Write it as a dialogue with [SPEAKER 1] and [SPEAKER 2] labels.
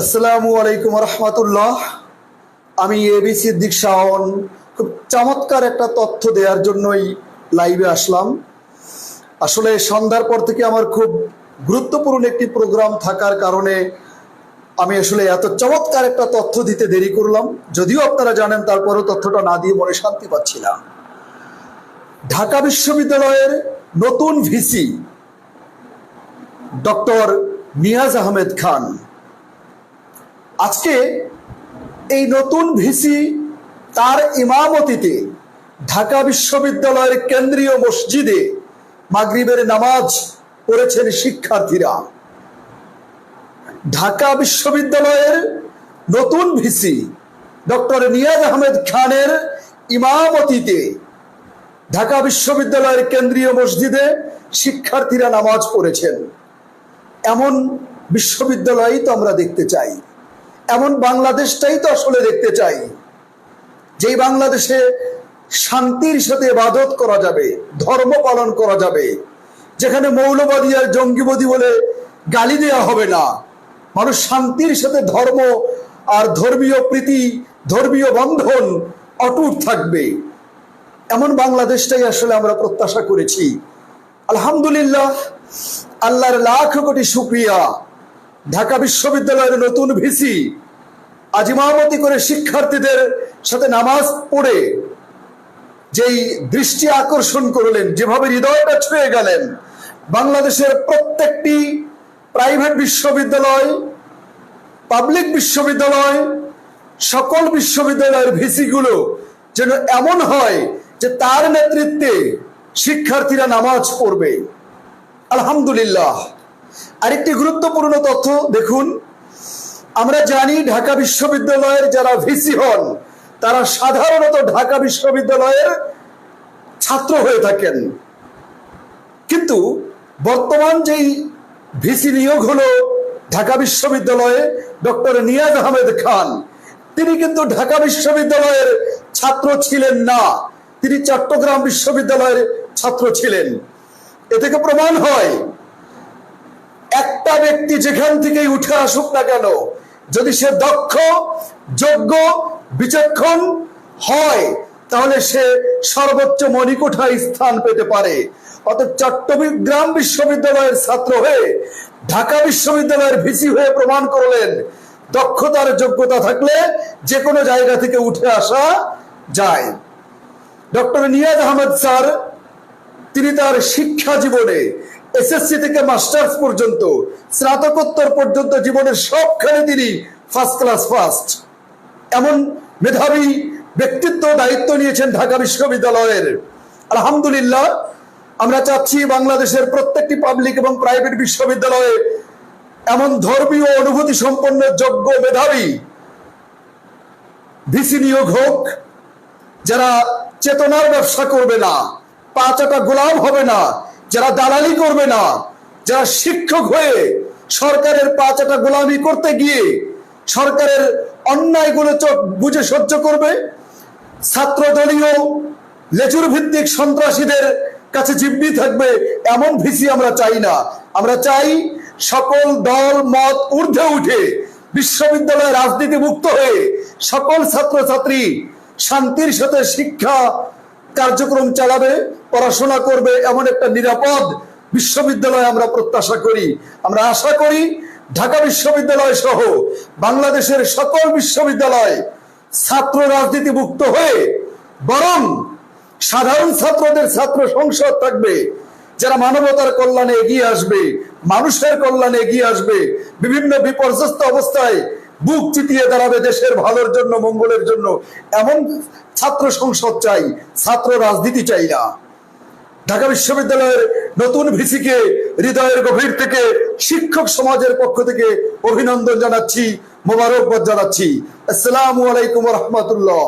[SPEAKER 1] আসসালামু আলাইকুম রহমতুল্লাহ। আমি এবি সিদ্দিক শাহন খুব চমৎকার একটা তথ্য দেওয়ার জন্যই লাইভে আসলাম। আসলে সন্ধ্যার পর থেকে আমার খুব গুরুত্বপূর্ণ একটি প্রোগ্রাম থাকার কারণে আমি আসলে এত চমৎকার একটা তথ্য দিতে দেরি করলাম। যদিও আপনারা জানেন, তারপরেও তথ্যটা না দিয়ে মনে শান্তি পাচ্ছি না। ঢাকা বিশ্ববিদ্যালয়ের নতুন ভিসি ডক্টর নিয়াজ আহমেদ খান আজকে এই নতুন ভিসি তার ইমামতিতে ঢাকা বিশ্ববিদ্যালয়ের কেন্দ্রীয় মসজিদে মাগরিবের নামাজ পড়েছেন শিক্ষার্থীরা। ঢাকা বিশ্ববিদ্যালয়ের নতুন ভিসি ডক্টর নিয়াজ আহমেদ খানের ইমামতিতে ঢাকা বিশ্ববিদ্যালয়ের কেন্দ্রীয় মসজিদে শিক্ষার্থীরা নামাজ পড়েছেন। এমন বিশ্ববিদ্যালয়ই তো আমরা দেখতে চাই। এমন বাংলাদেশটাই তো আসলে দেখতে চাই, যেই বাংলাদেশে শান্তির সাথে ইবাদত করা যাবে, ধর্ম পালন করা যাবে, যেখানে মৌলবাদী আর জঙ্গিবাদী বলে গালি দেওয়া হবে না। মানুষ শান্তির সাথে ধর্ম আর ধর্মীয় প্রীতি, ধর্মীয় বন্ধন অটুট থাকবে। এমন বাংলাদেশটাই আসলে আমরা প্রত্যাশা করেছি। আলহামদুলিল্লাহ, আল্লাহর লাখ কোটি শুক্রিয়া। ঢাকা বিশ্ববিদ্যালয়ের নতুন ভিসি আজিমামতি করে শিক্ষার্থীদের সাথে নামাজ পড়ে যেই দৃষ্টি আকর্ষণ করলেন, যেভাবে হৃদয়টা ছুঁয়ে গেলেন, বাংলাদেশের প্রত্যেকটি প্রাইভেট বিশ্ববিদ্যালয়, পাবলিক বিশ্ববিদ্যালয়, সকল বিশ্ববিদ্যালয়ের ভিসিগুলো যেন এমন হয় যে তার নেতৃত্বে শিক্ষার্থীরা নামাজ পড়বে। আলহামদুলিল্লাহ। আরেকটি গুরুত্বপূর্ণ তথ্য দেখুন। আমরা জানি ঢাকা বিশ্ববিদ্যালয়ের যারা ভিসি হন, তারা সাধারণত ঢাকা বিশ্ববিদ্যালয়ের ছাত্র হয়ে থাকেন। কিন্তু বর্তমান যেই ভিসি নিয়োগ হলো ঢাকা বিশ্ববিদ্যালয়ে ডক্টর নিয়াজ আহমেদ খান, তিনি কিন্তু ঢাকা বিশ্ববিদ্যালয়ের ছাত্র ছিলেন না। তিনি চট্টগ্রাম বিশ্ববিদ্যালয়ের ছাত্র ছিলেন। এ থেকে প্রমাণ হয়, একটা ব্যক্তি যেখান থেকেই উঠে আসুক না কেন যদি সে দক্ষ, যোগ্য, বিচক্ষণ হয়, তাহলে সে সর্বোচ্চ মণিকোঠায় স্থান পেতে পারে। অর্থাৎ চট্টগ্রাম বিশ্ববিদ্যালয়ের ছাত্র হয়ে, ঢাকা বিশ্ববিদ্যালয়ের ভিসি হয়ে প্রমাণ করলেন, দক্ষতার যোগ্যতা থাকলে যে কোনো জায়গা থেকে উঠে আসা যায়। ডক্টর নিয়াজ আহমেদ স্যার, তিনি তার শিক্ষা জীবনে এসএসসি থেকে মাস্টার্স পর্যন্ত, স্নাতকোত্তর পর্যন্ত জীবনের সবখানে তিনি ফার্স্ট ক্লাস ফার্স্ট এমন মেধাবী ব্যক্তিত্ব দায়িত্ব নিয়েছেন ঢাকা বিশ্ববিদ্যালয়ের। আলহামদুলিল্লাহ, আমরা চাচ্ছি বাংলাদেশের প্রত্যেকটি পাবলিক এবং প্রাইভেট বিশ্ববিদ্যালয়ে এমন ধর্মীয় অনুভূতি সম্পন্ন যোগ্য মেধাবী ভিসি নিয়োগ হোক, যারা চেতনার ব্যবসা করবে না পাঁচাটা গোলাম হবে না যারা দালালি করবে না, যারা শিক্ষক হয়ে সরকারের পাঁচাটা গোলামি করতে গিয়ে সরকারের অন্যায়গুলো চোখ বুঝে সহ্য করবে ছাত্র দলীয় লেচুর ভিত্তিক সন্ত্রাসীদের কাছে জিম্মি থাকবে, এমন ভিসি আমরা চাই না। আমরা চাই সকল দল, মত ঊর্ধ্বে উঠে বিশ্ববিদ্যালয় রাজনীতি মুক্ত হয়ে সকল ছাত্রছাত্রী শান্তির সাথে শিক্ষা কার্যক্রম চালাবে। পড়াশোনা করবে এমন একটা নিরাপদ বিশ্ববিদ্যালয় আমরা প্রত্যাশা করি। আমরা আশা করি ঢাকা বিশ্ববিদ্যালয় সহ বাংলাদেশের সকল বিশ্ববিদ্যালয় ছাত্র রাজনীতি মুক্ত হয়ে বরং সাধারণ ছাত্রদের ছাত্র সংসদ থাকবে, যারা মানবতার কল্যাণে এগিয়ে আসবে, মানুষের কল্যাণে এগিয়ে আসবে, বিভিন্ন বিপর্যস্ত অবস্থায় বুক চিতিয়ে দাঁড়াবে দেশের ভালোর জন্য, মঙ্গলের জন্য। এমন ছাত্র সংসদ চাই, ছাত্র রাজনীতি চাই না। ঢাকা বিশ্ববিদ্যালয়ের নতুন ভিসিকে হৃদয়ের গভীর থেকে শিক্ষক সমাজের পক্ষ থেকে অভিনন্দন জানাচ্ছি, মোবারকবাদ জানাচ্ছি। আসসালামু আলাইকুম রহমতুল্লাহ।